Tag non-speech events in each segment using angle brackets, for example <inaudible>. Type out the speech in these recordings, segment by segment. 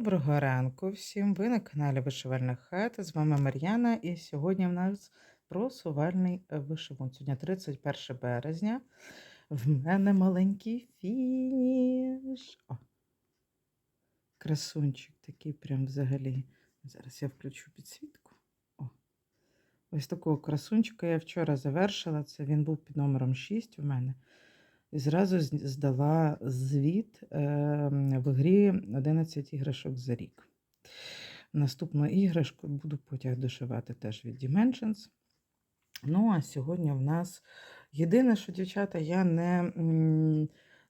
Доброго ранку всім! Ви на каналі Вишивальна хата. З вами Мар'яна, і сьогодні в нас просувальний е, вишивун. Сьогодні 31 березня. В мене маленький фініш. О, красунчик такий прям взагалі. Зараз я включу підсвітку. О, ось такого красунчика я вчора завершила. Це він був під номером 6 у мене. І зразу здала звіт е, в грі 11 іграшок за рік. Наступну іграшку буду потяг дошивати теж від Dimensions. Ну, а сьогодні в нас єдине, що дівчата, я не,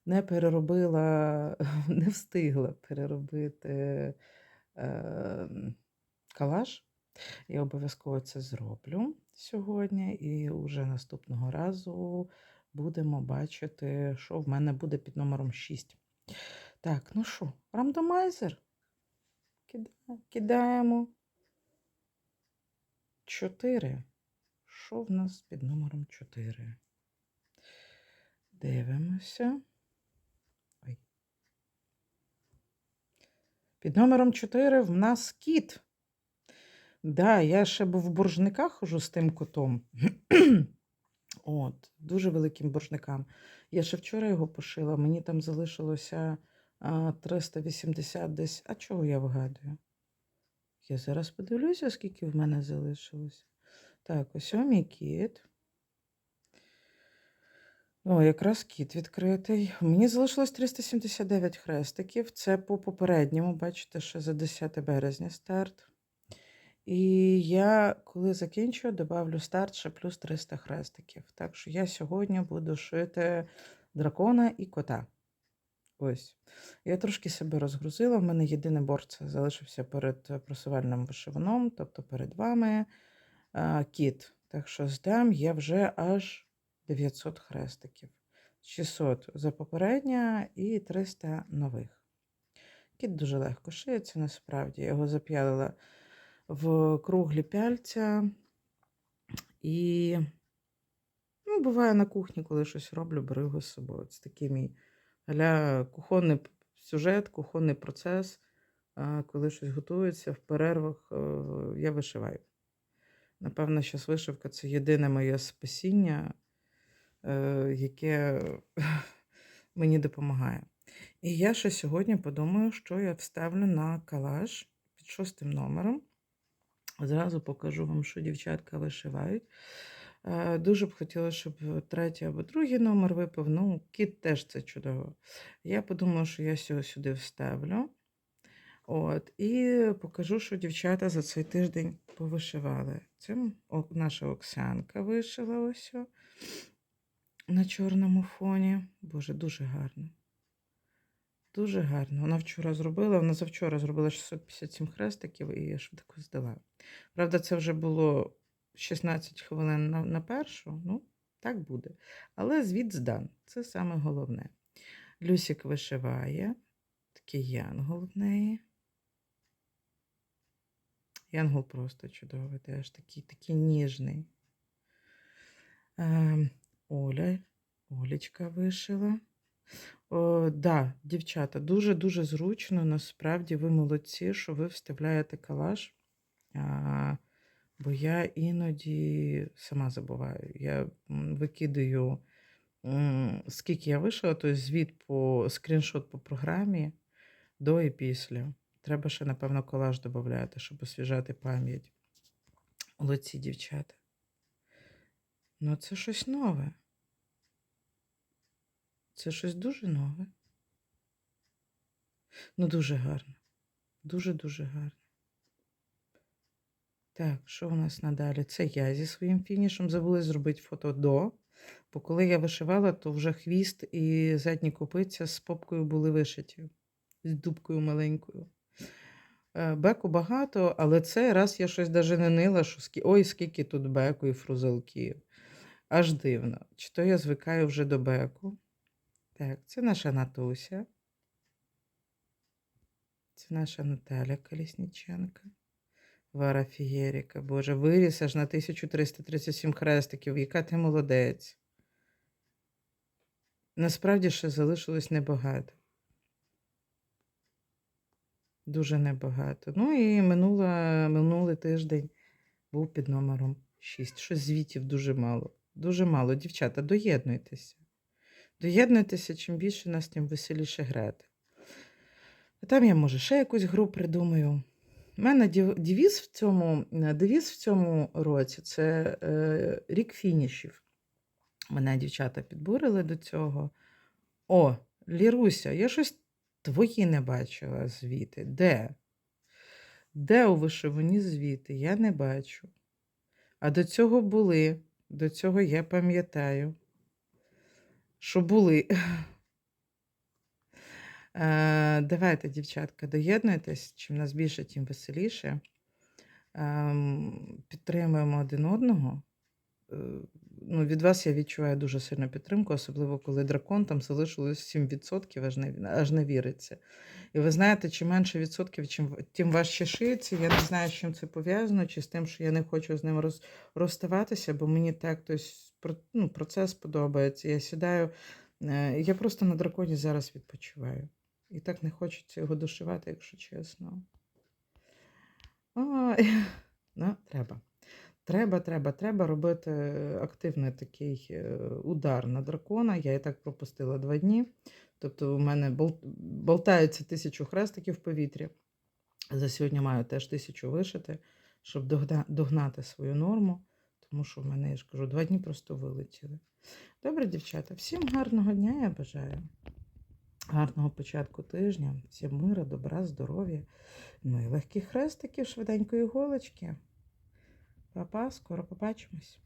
не переробила, <laughs> не встигла переробити е, калаш. Я обов'язково це зроблю сьогодні, і вже наступного разу будемо бачити, що в мене буде під номером 6. Так, ну що, рандомайзер? Кидаємо 4. Що в нас під номером 4? Дивимося. Ой. Під номером 4 в нас кіт. Да, я ще був в боржниках хожу з тим котом. От, дуже великим боржникам. Я ще вчора його пошила, мені там залишилося а, 380 десь. А чого я вигадую? Я зараз подивлюся, скільки в мене залишилося. Так, ось мій кіт. О, якраз кіт відкритий. Мені залишилось 379 хрестиків. Це по попередньому, бачите, ще за 10 березня старт. І я, коли закінчу, добавлю старт ще плюс 300 хрестиків. Так що я сьогодні буду шити дракона і кота. Ось. Я трошки себе розгрузила. В мене єдиний борт залишився перед е, просувальним вишиваном, тобто перед вами кіт. Так що здам я вже аж 900 хрестиків. 600 за попереднє і 300 нових. Кіт дуже легко шиється, насправді. Його зап'ялила в круглі пяльця. І ну, буває на кухні, коли щось роблю, беру його з собою. Це такий мій аля кухонний сюжет, кухонний процес. Коли щось готується в перервах, я вишиваю. Напевно, зараз вишивка це єдине моє спасіння, е, яке <laughs> мені допомагає. І я ще сьогодні подумаю, що я вставлю на калаш під шостим номером. Зразу покажу вам, що дівчатка вишивають. Е, Дуже б хотіла, щоб третій або другий номер випав. Ну, кіт теж це чудово. Я подумала, що я сього сюди вставлю. От, і покажу, що дівчата за цей тиждень повишивали. Це наша Оксанка вишила ось на чорному фоні. Боже, дуже гарно. Дуже гарно. Вона вчора зробила, вона завчора зробила 657 хрестиків і я швидко здала. Правда, це вже було 16 хвилин на, на першу, ну, так буде. Але звіт здан. Це саме головне. Люсік вишиває, такий янгол в неї. Янгол просто чудовий, теж такий, такий ніжний. Ем, Оля, Олечка вишила. О, да, дівчата, дуже-дуже зручно. Насправді ви молодці, що ви вставляєте калаш. А, бо я іноді сама забуваю. Я викидаю, скільки я вишила, тобто звіт по скріншот по програмі до і після. Треба ще, напевно, колаж додати, щоб освіжати пам'ять. Молодці, дівчата. Ну, це щось нове. Це щось дуже нове. Ну, дуже гарно. Дуже-дуже гарно. Так, що у нас надалі? Це я зі своїм фінішем. Забула зробити фото до. Бо коли я вишивала, то вже хвіст і задні копиця з попкою були вишиті. З дубкою маленькою. Е, Беку багато, але цей раз я щось даже не нила, що скі... ой, скільки тут беку і фрузелків. Аж дивно. Чи то я звикаю вже до беку. Так, це наша Натуся. Це наша Наталя Колісніченка. Вара Фієріка. Боже, виріс аж на 1337 хрестиків. Яка ти молодець. Насправді ще залишилось небагато. Дуже небагато. Ну і минула, минулий тиждень був під номером 6. Щось звітів дуже мало. Дуже мало. Дівчата, доєднуйтеся. Доєднуйтеся, чим більше нас, тим веселіше грати. А там я, може, ще якусь гру придумаю. У мене девіз в цьому, е, девіз в цьому році це е, рік фінішів. Мене дівчата підбурили до цього. О, Ліруся, я щось твої не бачила звіти. Де? Де у вишивані звіти? Я не бачу. А до цього були. До цього я пам'ятаю, що були. Е, давайте, дівчатка, доєднуйтесь. Чим нас більше, тим веселіше. Ем, підтримуємо один одного. Е, ну, від вас я відчуваю дуже сильну підтримку, особливо коли дракон там залишилось 7%, аж не, аж не віриться. І ви знаєте, чим менше відсотків, чим, тим важче шиється. Я не знаю, з чим це пов'язано, чи з тим, що я не хочу з ним роз, розставатися, бо мені так тось, про- ну, процес подобається. Я сідаю, е, я просто на драконі зараз відпочиваю. І так не хочеться його дошивати, якщо чесно. Ой, <laughs> ну, треба. Треба, треба, треба робити активний такий е, удар на дракона. Я і так пропустила два дні. Тобто, у мене бол- болтається тисячу хрестиків в повітрі. За сьогодні маю теж тисячу вишити, щоб догнати свою норму, тому що в мене, я ж кажу, два дні просто вилетіли. Добре, дівчата, всім гарного дня я бажаю. Гарного початку тижня, всім мира, добра, здоров'я. Ну і легких хрестиків, швиденької голочки. Па-па, скоро побачимось.